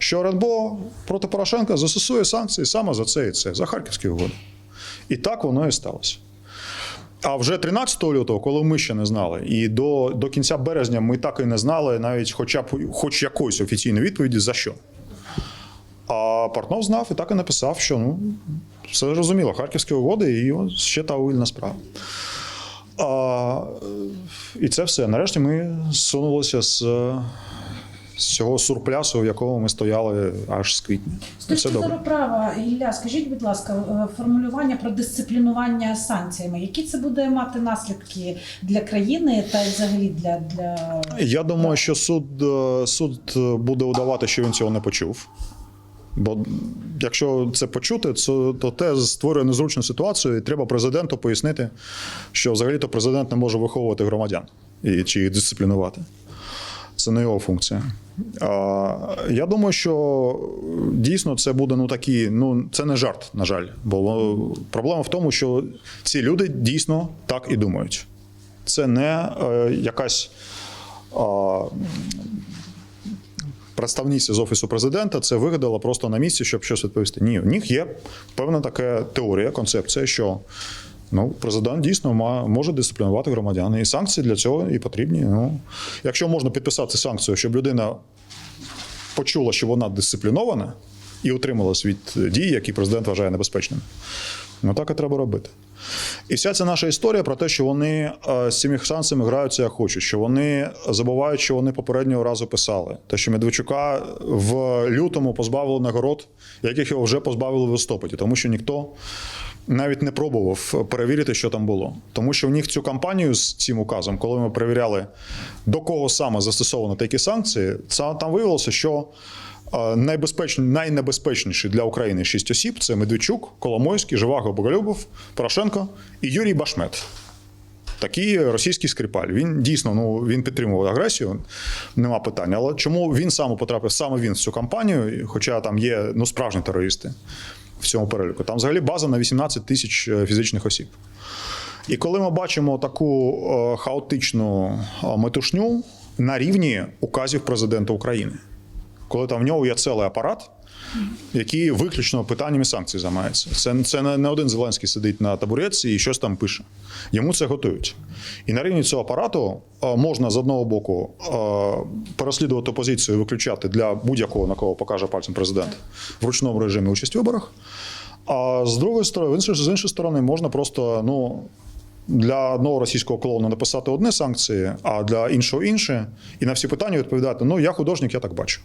що РНБО проти Порошенка застосує санкції саме за це і це, за харківські угоди. І так воно і сталося. А вже 13 лютого, коли ми ще не знали, і до, до кінця березня ми так і не знали навіть хоча б хоч якоїсь офіційної відповіді за що. А Портнов знав і так і написав, що ну, все зрозуміло, харківські угоди і ще та вільна справа. А, і це все. Нарешті ми сунулися з, з цього сурплясу, в якому ми стояли аж з квітня. З точки зору права, Ілля, скажіть, будь ласка, е, формулювання про дисциплінування санкціями, які це буде мати наслідки для країни та взагалі для, для... Я думаю, що суд, е, суд буде удавати, що він цього не почув. Бо якщо це почути, то, то те створює незручну ситуацію, і треба президенту пояснити, що взагалі-то президент не може виховувати громадян і, чи їх дисциплінувати. Це не його функція. А, я думаю, що дійсно це буде ну такі, ну це не жарт, на жаль. Бо е, проблема в тому, що ці люди дійсно так і думають. Це не е, якась а, представниця з офісу президента це вигадала просто на місці, щоб щось відповісти. Ні, у них є певна така теорія, концепція, що ну, президент дійсно може дисциплінувати громадян. І санкції для цього і потрібні. Ну, якщо можна підписати санкцію, щоб людина почула, що вона дисциплінована, і утрималась від дій, які президент вважає небезпечними. Ну так і треба робити. І вся ця наша історія про те, що вони е, з цими санкціями граються як хочуть, що вони забувають, що вони попереднього разу писали. Те, що Медведчука в лютому позбавили нагород, яких його вже позбавили в листопаді, тому що ніхто навіть не пробував перевірити, що там було. Тому що в них цю кампанію з цим указом, коли ми перевіряли, до кого саме застосовано такі санкції, це там виявилося, що найнебезпечніші для України шість осіб це Медведчук, Коломойський, Живаго Боголюбов, Порошенко і Юрій Башмет. Такий російський скрипаль. Він дійсно ну він підтримував агресію, нема питань. Але чому він саме потрапив саме він в цю кампанію, хоча там є ну справжні терористи в цьому переліку? Там взагалі база на 18 тисяч е, фізичних осіб. І коли ми бачимо таку е, хаотичну е, метушню на рівні указів президента України, коли там в нього є цілий апарат, який виключно питаннями санкцій займається. Це, це не, один Зеленський сидить на табуретці і щось там пише. Йому це готують. І на рівні цього апарату е, можна з одного боку е, переслідувати опозицію і виключати для будь-якого, на кого покаже пальцем президент в ручному режимі участь в виборах. А з другої сторони, з іншої сторони, можна просто ну. Для одного російського клоуна написати одне санкції, а для іншого інше, і на всі питання відповідати: ну я художник, я так бачу.